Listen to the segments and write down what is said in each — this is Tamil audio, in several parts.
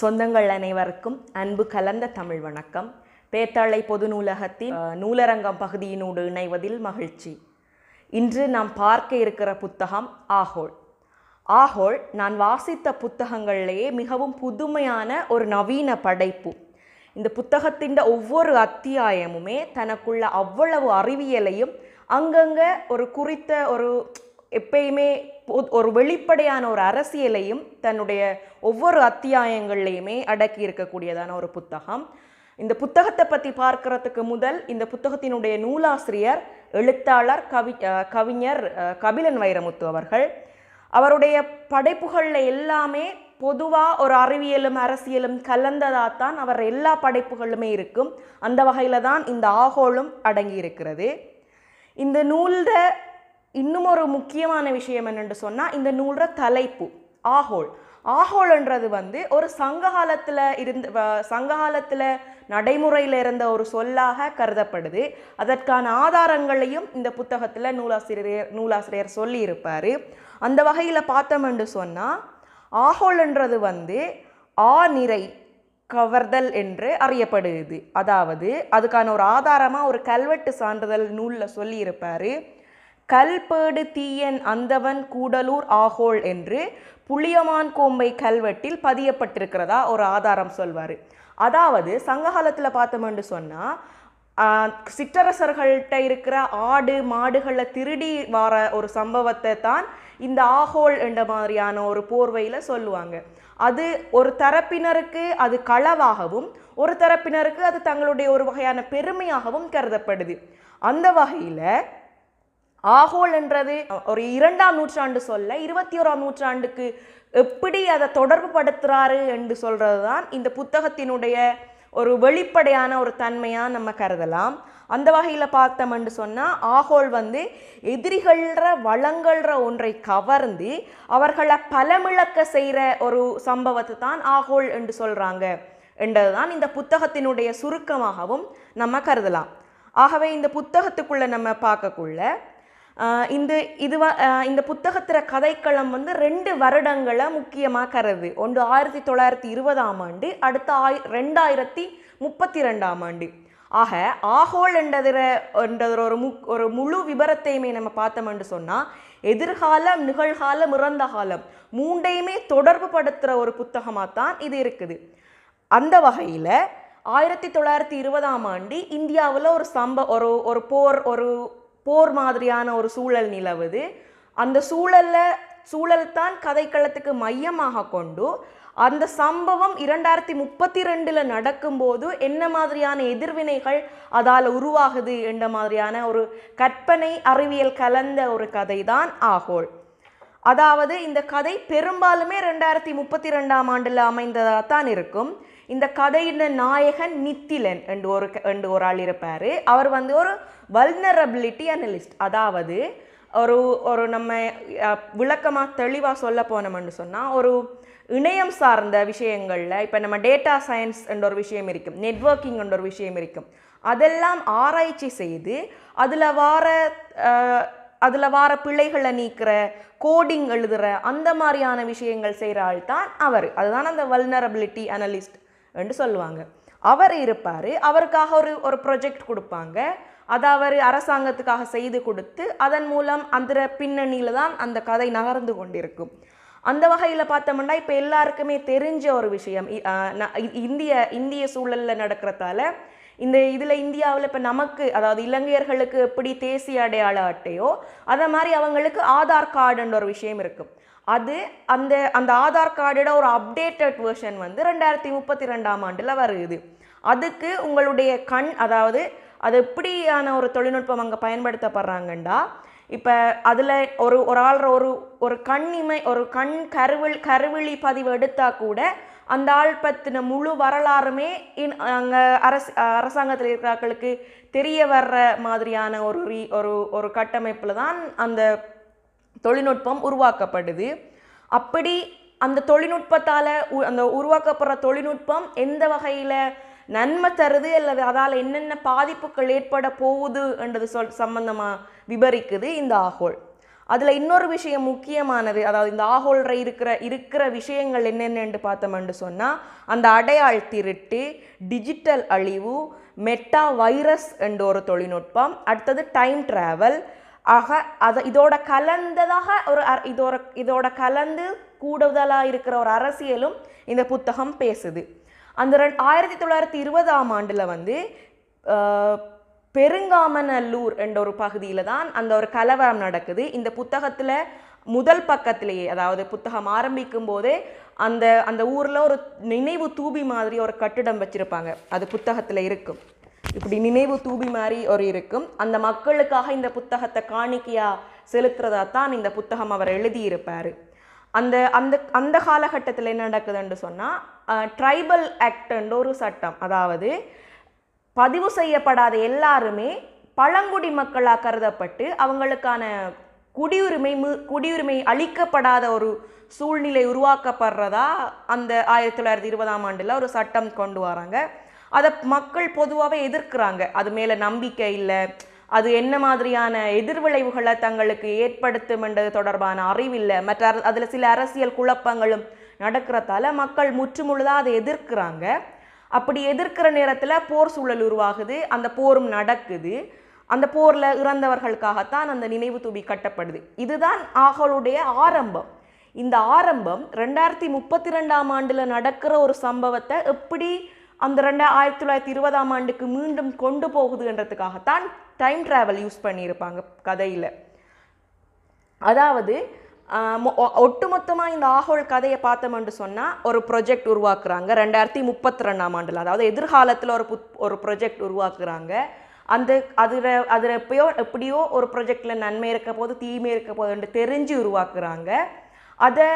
சொந்தங்கள் அனைவருக்கும் அன்பு கலந்த தமிழ் வணக்கம். பேத்தாளை பொது நூலகத்தின் நூலரங்கம் பகுதியினோடு இணைவதில் மகிழ்ச்சி. இன்று நாம் பார்க்க இருக்கிற புத்தகம் ஆஹோல் ஆஹோல் நான் வாசித்த புத்தகங்களிலேயே மிகவும் புதுமையான ஒரு நவீன படைப்பு. இந்த புத்தகத்தின் ஒவ்வொரு அத்தியாயமுமே தனக்குள்ள அவ்வளவு அறிவியலையும் அங்கங்கே ஒரு குறித்த ஒரு எப்பயுமே பொ- ஒரு வெளிப்படையான ஒரு அரசியலையும் தன்னுடைய ஒவ்வொரு அத்தியாயங்கள்லையுமே அடக்கி இருக்கக்கூடியதான ஒரு புத்தகம். இந்த புத்தகத்தை பற்றி பார்க்கறதுக்கு முதல் இந்த புத்தகத்தினுடைய நூலாசிரியர் எழுத்தாளர் கவி கவிஞர் கபிலன் வைரமுத்து அவர்கள். அவருடைய படைப்புகளில் எல்லாமே பொதுவாக ஒரு அறிவியலும் அரசியலும் கலந்ததாக தான் அவர் எல்லா படைப்புகளுமே இருக்கும். அந்த வகையில் தான் இந்த ஆகோளும் அடங்கி இருக்கிறது. இந்த நூலில் இன்னும் ஒரு முக்கியமான விஷயம் என்னென்று சொன்னால் இந்த நூல்ற தலைப்பு ஆஹோல். ஆஹோல்ன்றது வந்து ஒரு சங்ககாலத்தில் இருந்து சங்ககாலத்தில் நடைமுறையில் இருந்த ஒரு சொல்லாக கருதப்படுது. அதற்கான ஆதாரங்களையும் இந்த புத்தகத்தில் நூலாசிரியர் நூலாசிரியர் சொல்லியிருப்பார். அந்த வகையில் பார்த்தோம் என்று சொன்னால் ஆஹோல்ன்றது வந்து ஆ நிறை கவர்தல் என்று அறியப்படுது. அதாவது அதுக்கான ஒரு ஆதாரமாக ஒரு கல்வெட்டு சான்றிதழ் நூலில் சொல்லியிருப்பார். கல்பேடு தீயன் அந்தவன் கூடலூர் ஆகோள் என்று புளியமான் கோம்பை கல்வெட்டில் பதியப்பட்டிருக்கிறதா ஒரு ஆதாரம் சொல்வார். அதாவது சங்ககாலத்தில் பார்த்தோம்னு சொன்னால் சிற்றரசர்கள்ட்ட இருக்கிற ஆடு மாடுகளை திருடி வர ஒரு சம்பவத்தை தான் இந்த ஆகோல் என்ற மாதிரியான ஒரு போர்வையில் சொல்லுவாங்க. அது ஒரு தரப்பினருக்கு அது களவாகவும் ஒரு தரப்பினருக்கு அது தங்களுடைய ஒரு வகையான பெருமையாகவும் கருதப்படுது. அந்த வகையில் ஆகோல் என்றது ஒரு இரண்டாம் நூற்றாண்டு சொல்ல இருபத்தி ஓராம் நூற்றாண்டுக்கு எப்படி அதை தொடர்பு படுத்துறாரு என்று சொல்கிறது தான் இந்த புத்தகத்தினுடைய ஒரு வெளிப்படையான ஒரு தன்மையாக நம்ம கருதலாம். அந்த வகையில் பார்த்தோம்னு சொன்னால் ஆகோல் வந்து எதிரிகள்ற வளங்கள்ற ஒன்றை கவர்ந்து அவர்களை பலமிழக்க செய்கிற ஒரு சம்பவத்தை தான் ஆகோல் என்று சொல்கிறாங்க என்றதுதான் இந்த புத்தகத்தினுடைய சுருக்கமாகவும் நம்ம கருதலாம். ஆகவே இந்த புத்தகத்துக்குள்ளே நம்ம பார்க்கக்குள்ள இந்த இது இந்த புத்தகத்திற கதைக்களம் வந்து ரெண்டு வருடங்களை முக்கியமாக கருது. ஒன்று ஆயிரத்தி தொள்ளாயிரத்தி இருபதாம் ஆண்டு அடுத்த ஆய் ரெண்டாயிரத்தி முப்பத்தி ரெண்டாம் ஆண்டு. ஆக ஆகோல் என்றதிர என்றதில் ஒரு மு ஒரு முழு விபரத்தையுமே நம்ம பார்த்தோம்னு சொன்னால் எதிர்காலம் நிகழ்காலம் இறந்த காலம் மூண்டையுமே தொடர்பு படுத்துகிற ஒரு புத்தகமாக தான் இது இருக்குது. அந்த வகையில் ஆயிரத்தி தொள்ளாயிரத்தி இருபதாம் ஆண்டு இந்தியாவில் ஒரு சம்ப ஒரு ஒரு போர் ஒரு போர் மாதிரியான ஒரு சூழல் நிலவுது. அந்த சூழலில் சூழல் தான் கதைக்களத்துக்கு மையமாக கொண்டு அந்த சம்பவம் இரண்டாயிரத்தி முப்பத்தி ரெண்டில் நடக்கும்போது என்ன மாதிரியான எதிர்வினைகள் அதால் உருவாகுது என்ற மாதிரியான ஒரு கற்பனை அறிவியல் கலந்த ஒரு கதை தான் ஆகோல் அதாவது இந்த கதை பெரும்பாலுமே ரெண்டாயிரத்தி முப்பத்தி ரெண்டாம் ஆண்டில் அமைந்ததாக தான் இருக்கும். இந்த கதையின் நாயகன் நித்திலன் என்று ஒரு என்று ஒரு ஆள் இருப்பார். அவர் வந்து ஒரு வல்னரபிலிட்டி அனலிஸ்ட் அதாவது ஒரு ஒரு நம்ம விளக்கமாக தெளிவாக சொல்ல போனோம்னு சொன்னால் ஒரு இணையம் சார்ந்த விஷயங்களில் இப்போ நம்ம டேட்டா சயின்ஸ் என்ற ஒரு விஷயம் இருக்கும் நெட்வொர்க்கிங் என்ற ஒரு விஷயம் இருக்கும். அதெல்லாம் ஆராய்ச்சி செய்து அதில் வார அதில் வார பிழைகளை நீக்கிற கோடிங் எழுதுகிற அந்த மாதிரியான விஷயங்கள் செய்கிற ஆள் தான் அவர். அதுதான் அந்த வல்னரபிலிட்டி அனலிஸ்ட் என்று சொல்லுவாங்க. அவர் இருப்பார் அவருக்காக ஒரு ஒரு ப்ரொஜெக்ட் கொடுப்பாங்க. அதை அவர் அரசாங்கத்துக்காக செய்து கொடுத்து அதன் மூலம் அந்த பின்னணியில் தான் அந்த கதை நகர்ந்து கொண்டிருக்கும். அந்த வகையில் பார்த்தோம்னா இப்போ எல்லாருக்குமே தெரிஞ்ச ஒரு விஷயம் இந்திய இந்திய சூழலில் நடக்கிறதால இந்த இதில் இந்தியாவில் இப்போ நமக்கு அதாவது இலங்கையர்களுக்கு எப்படி தேசிய அடையாள அட்டையோ அதை மாதிரி அவங்களுக்கு ஆதார் கார்டுன்ற ஒரு விஷயம் இருக்கும். அது அந்த அந்த ஆதார் கார்டோட ஒரு அப்டேட்டட் வெர்ஷன் வந்து ரெண்டாயிரத்தி முப்பத்தி ரெண்டாம் ஆண்டில் வருது. அதுக்கு உங்களுடைய கண் அதாவது அது எப்படியான ஒரு தொழில்நுட்பம் அங்கே பயன்படுத்தப்படுறாங்கண்டா? இப்போ அதில் ஒரு ஒரு ஆள் ஒரு ஒரு கண் இமை ஒரு கண் கருவில் கருவிழி பதிவு எடுத்தால் கூட அந்த ஆள் பற்றின முழு வரலாறுமே இன் அங்கே அரசு அரசாங்கத்தில் இருக்கிறார்களுக்கு தெரிய வர்ற மாதிரியான ஒரு ரீ ஒரு ஒரு கட்டமைப்பில் தான் அந்த தொழில்நுட்பம் உருவாக்கப்படுது. அப்படி அந்த தொழில்நுட்பத்தால் அந்த உருவாக்கப்படுற தொழில்நுட்பம் எந்த வகையில் நன்மை தருது அல்லது அதால் என்னென்ன பாதிப்புகள் ஏற்பட போகுது என்றது சொல் சம்பந்தமாக விவரிக்குது இந்த ஆகோல் அதில் இன்னொரு விஷயம் முக்கியமானது அதாவது இந்த ஆகோல்ற இருக்கிற இருக்கிற விஷயங்கள் என்னென்னு பார்த்தோம்னு சொன்னால் அந்த அடையாள் திருட்டு டிஜிட்டல் அழிவு மெட்டா வைரஸ் என்ற ஒரு தொழில்நுட்பம் அடுத்தது டைம் ட்ராவல் ஆக அதை இதோட கலந்ததாக ஒரு இதோட இதோட கலந்து கூடுதலாக இருக்கிற ஒரு அரசியலும் இந்த புத்தகம் பேசுது. அந்த ரெண் ஆயிரத்தி தொள்ளாயிரத்தி இருபதாம் ஆண்டில் வந்து பெருங்காமநல்லூர் என்ற ஒரு பகுதியில் தான் அந்த ஒரு கலவரம் நடக்குது. இந்த புத்தகத்தில் முதல் பக்கத்திலேயே அதாவது புத்தகம் ஆரம்பிக்கும் போதே அந்த அந்த ஊரில் ஒரு நினைவு தூபி மாதிரி ஒரு கட்டிடம் வச்சுருப்பாங்க. அது புத்தகத்தில் இருக்கும். இப்படி நினைவு தூபி மாதிரி ஒரு இருக்கும். அந்த மக்களுக்காக இந்த புத்தகத்தை காணிக்கையாக செலுத்துறதா தான் இந்த புத்தகம் அவர் எழுதியிருப்பார். அந்த அந்த அந்த காலகட்டத்தில் என்ன நடக்குதுன்னு சொன்னால் ட்ரைபல் ஆக்ட்ன்ற ஒரு சட்டம் அதாவது பதிவு செய்யப்படாத எல்லாருமே பழங்குடி மக்களாக கருதப்பட்டு அவங்களுக்கான குடியுரிமை மு குடியுரிமை அளிக்கப்படாத ஒரு சூழ்நிலை உருவாக்கப்படுறதா அந்த ஆயிரத்தி தொள்ளாயிரத்தி இருபதாம் ஆண்டில் ஒரு சட்டம் கொண்டு வராங்க. அதை மக்கள் பொதுவாகவே எதிர்க்கிறாங்க. அது மேலே நம்பிக்கை இல்லை. அது என்ன மாதிரியான எதிர்விளைவுகளை தங்களுக்கு ஏற்படுத்தும் என்றது தொடர்பான அறிவில்லை மற்ற அதில் சில அரசியல் குழப்பங்களும் நடக்கிறதால மக்கள் முற்றுமுழுதாக அதை எதிர்க்கிறாங்க. அப்படி எதிர்க்கிற நேரத்தில் போர் சூழல் உருவாகுது. அந்த போரும் நடக்குது. அந்த போரில் இறந்தவர்களுக்காகத்தான் அந்த நினைவு தூபி கட்டப்படுது. இதுதான் ஆகலுடைய ஆரம்பம். இந்த ஆரம்பம் ரெண்டாயிரத்தி முப்பத்தி ரெண்டாம் ஆண்டில் நடக்கிற ஒரு சம்பவத்தை எப்படி அந்த ரெண்டு ஆயிரத்தி தொள்ளாயிரத்தி இருபதாம் ஆண்டுக்கு மீண்டும் கொண்டு போகுதுன்றதுக்காகத்தான் டைம் ட்ராவல் யூஸ் பண்ணியிருப்பாங்க கதையில். அதாவது ஒட்டுமொத்தமாக மொ- ஒ- இந்த ஆஹோல் கதையை பார்த்தோம்னு சொன்னால் ஒரு ப்ரொஜெக்ட் உருவாக்குறாங்க. ரெண்டாயிரத்தி முப்பத்தி ரெண்டாம் ஆண்டில் அதாவது எதிர்காலத்தில் ஒரு புத் ஒரு ப்ரொஜெக்ட் உருவாக்குறாங்க. அந்த அதில் அதில் எப்பயோ எப்படியோ ஒரு ப்ரொஜெக்டில் நன்மை இருக்க போது தீமை இருக்க போதுன்ட்டு தெரிஞ்சு உருவாக்குறாங்க. அதை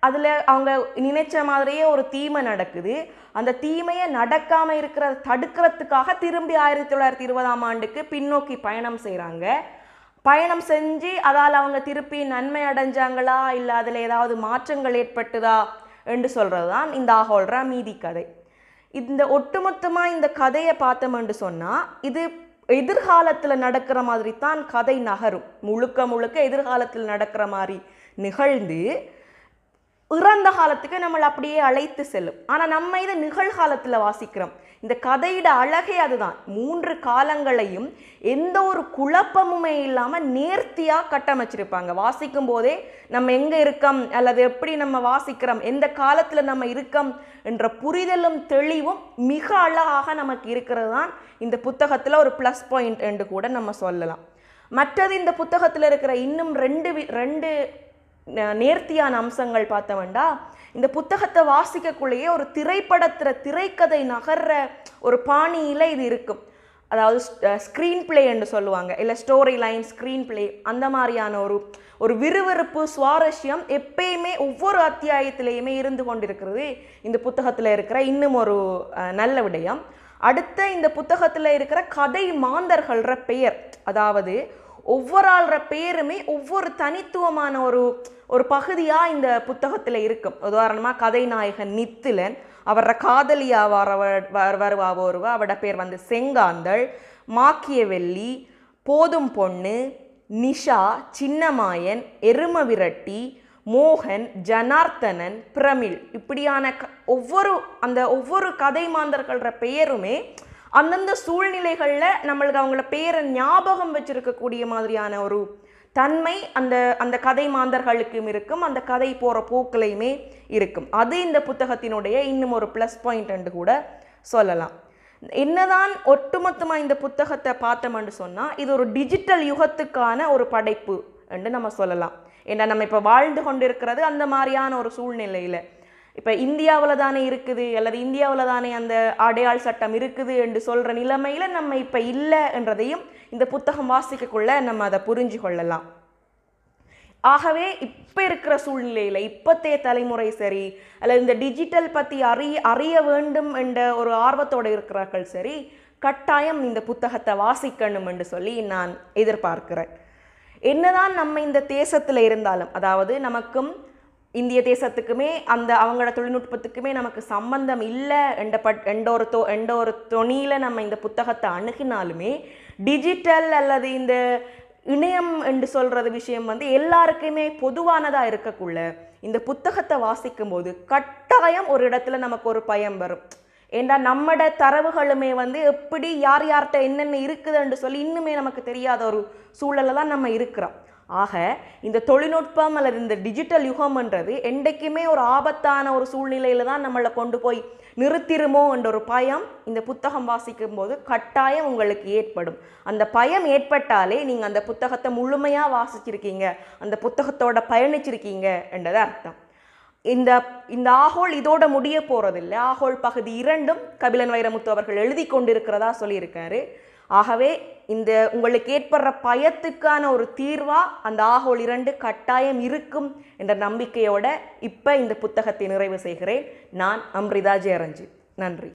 அதில் அவங்க நினைச்ச மாதிரியே ஒரு தீமை நடக்குது. அந்த தீமையை நடக்காமல் இருக்கிறத தடுக்கிறதுக்காக திரும்பி ஆயிரத்தி தொள்ளாயிரத்தி இருபதாம் ஆண்டுக்கு பின்னோக்கி பயணம் செய்கிறாங்க பயணம் செஞ்சு அதால் அவங்க திருப்பி நன்மை அடைஞ்சாங்களா? இல்லை அதில் ஏதாவது மாற்றங்கள் ஏற்பட்டுதா? என்று சொல்கிறது தான் இந்த ஆகோல்ரா மீதி கதை. இந்த ஒட்டுமொத்தமாக இந்த கதையை பார்த்தோம்னு சொன்னால் இது எதிர்காலத்தில் நடக்கிற மாதிரி தான் கதை நகரும். முழுக்க முழுக்க எதிர்காலத்தில் நடக்கிற மாதிரி நிகழ்ந்து இறந்த காலத்துக்கு நம்மளை அப்படியே அழைத்து செல்லும். ஆனால் நம்ம இதை நிகழ்காலத்தில் வாசிக்கிறோம். இந்த கதையிட அழகே அதுதான். மூன்று காலங்களையும் எந்த ஒரு குழப்பமுமே இல்லாமல் நேர்த்தியாக கட்டமைச்சிருப்பாங்க. வாசிக்கும் போதே நம்ம எங்கே இருக்கோம்? அல்லது எப்படி நம்ம வாசிக்கிறோம்? எந்த காலத்தில் நம்ம இருக்கோம்? என்ற புரிதலும் தெளிவும் மிக அழகாக நமக்கு இருக்கிறது தான் இந்த புத்தகத்தில் ஒரு ப்ளஸ் பாயிண்ட் என்று கூட நம்ம சொல்லலாம். மற்றது இந்த புத்தகத்தில் இருக்கிற இன்னும் ரெண்டு வி- ரெண்டு நேர்த்தியான அம்சங்கள் பார்த்தோம்டா இந்த புத்தகத்தை வாசிக்கக்குள்ளேயே ஒரு திரைப்படத்தில் திரைக்கதை நகர்ற ஒரு பாணியில் இது இருக்கும். அதாவது ஸ்க்ரீன் என்று சொல்லுவாங்க. இல்லை ஸ்டோரி லைன் ஸ்க்ரீன் பிளே அந்த மாதிரியான ஒரு ஒரு விறுவிறுப்பு சுவாரஸ்யம் எப்பயுமே ஒவ்வொரு அத்தியாயத்திலையுமே இருந்து கொண்டிருக்கிறது இந்த புத்தகத்தில் இருக்கிற இன்னும் ஒரு நல்ல விடயம். அடுத்த இந்த புத்தகத்தில் இருக்கிற கதை மாந்தர்கள்ற பெயர். அதாவது ஒவ்வொரு ஆள்ற பெயருமே ஒவ்வொரு தனித்துவமான ஒரு ஒரு பகுதியாக இந்த புத்தகத்தில் இருக்கும். உதாரணமாக கதைநாயகன் நித்திலன் அவர காதலியா வர வருவா ஒருவா அவட பேர் வந்து செங்காந்தள் மாக்கியவெள்ளி போதும் பொண்ணு நிஷா சின்னமாயன் எரும விரட்டி மோகன் ஜனார்த்தனன் பிரமிழ் இப்படியான க ஒவ்வொரு அந்த ஒவ்வொரு கதை மாந்தர்கள்ற பெயருமே அந்தந்த சூழ்நிலைகளில் நம்மளுக்கு அவங்கள பேரை ஞாபகம் வச்சுருக்கக்கூடிய மாதிரியான ஒரு தன்மை அந்த அந்த கதை மாந்தர்களுக்கும் இருக்கும் அந்த கதை போகிற போக்கிலையுமே இருக்கும். அது இந்த புத்தகத்தினுடைய இன்னும் ஒரு ப்ளஸ் பாயிண்ட் கூட சொல்லலாம். என்னதான் ஒட்டுமொத்தமாக இந்த புத்தகத்தை பார்த்தோம்னு சொன்னால் இது ஒரு டிஜிட்டல் யுகத்துக்கான ஒரு படைப்பு என்று நம்ம சொல்லலாம். ஏன்னா நம்ம இப்போ வாழ்ந்து கொண்டிருக்கிறது அந்த மாதிரியான ஒரு சூழ்நிலையில். இப்போ இந்தியாவில் தானே இருக்குது அல்லது இந்தியாவில் தானே அந்த அடையாள் சட்டம் இருக்குது என்று சொல்கிற நிலைமையில் நம்ம இப்போ இல்லை என்றதையும் இந்த புத்தகம் வாசிக்கக்குள்ள நம்ம அதை புரிஞ்சு கொள்ளலாம். ஆகவே இப்போ இருக்கிற சூழ்நிலையில் இப்பத்தைய தலைமுறை சரி அல்லது இந்த டிஜிட்டல் பற்றி அறிய அறிய வேண்டும் என்ற ஒரு ஆர்வத்தோடு இருக்கிறார்கள் சரி கட்டாயம் இந்த புத்தகத்தை வாசிக்கணும் என்று சொல்லி நான் எதிர்பார்க்கிறேன். என்னதான் நம்ம இந்த தேசத்தில் இருந்தாலும் அதாவது நமக்கும் இந்திய தேசத்துக்குமே அந்த அவங்களோட தொழில்நுட்பத்துக்குமே நமக்கு சம்பந்தம் இல்லை. என்ற பட் எந்த ஒரு தோ எந்த ஒரு தொனியில் நம்ம இந்த புத்தகத்தை அணுகினாலுமே டிஜிட்டல் அல்லது இந்த இணையம் என்று சொல்கிறது விஷயம் வந்து எல்லாருக்குமே பொதுவானதாக இருக்கக்குள்ள இந்த புத்தகத்தை வாசிக்கும் போது கட்டாயம் ஒரு இடத்துல நமக்கு ஒரு பயம் வரும். ஏண்டா நம்மட தரவுகளுமே வந்து எப்படி யார் யார்கிட்ட என்னென்ன இருக்குதுன்னு சொல்லி இன்னுமே நமக்கு தெரியாத ஒரு சூழல்ல தான் நம்ம இருக்கிறோம். ஆக இந்த தொழில்நுட்பம் அல்லது இந்த டிஜிட்டல் யுகம்ன்றது என்றைக்குமே ஒரு ஆபத்தான ஒரு சூழ்நிலையில தான் நம்மளை கொண்டு போய் நிறுத்திருமோ என்ற ஒரு பயம் இந்த புத்தகம் வாசிக்கும் போது கட்டாயம் உங்களுக்கு ஏற்படும். அந்த பயம் ஏற்பட்டாலே நீங்கள் அந்த புத்தகத்தை முழுமையாக வாசிச்சிருக்கீங்க அந்த புத்தகத்தோட பயணிச்சிருக்கீங்க என்றது அர்த்தம். இந்த இந்த ஆகோல் இதோட முடிய போகிறதில்ல ஆகோல் பகுதி இரண்டும் கபிலன் வைரமுத்து அவர்கள் எழுதி கொண்டிருக்கிறதா சொல்லியிருக்காரு. ஆகவே இந்த உங்களுக்கு ஏற்படுற பயத்துக்கான ஒரு தீர்வா அந்த ஆகோல் இரண்டு கட்டாயம் இருக்கும் என்ற நம்பிக்கையோட இப்ப இந்த புத்தகத்தை நிறைவு செய்கிறேன். நான் அம்ரிதா ஜெயரஞ்சித் நன்றி.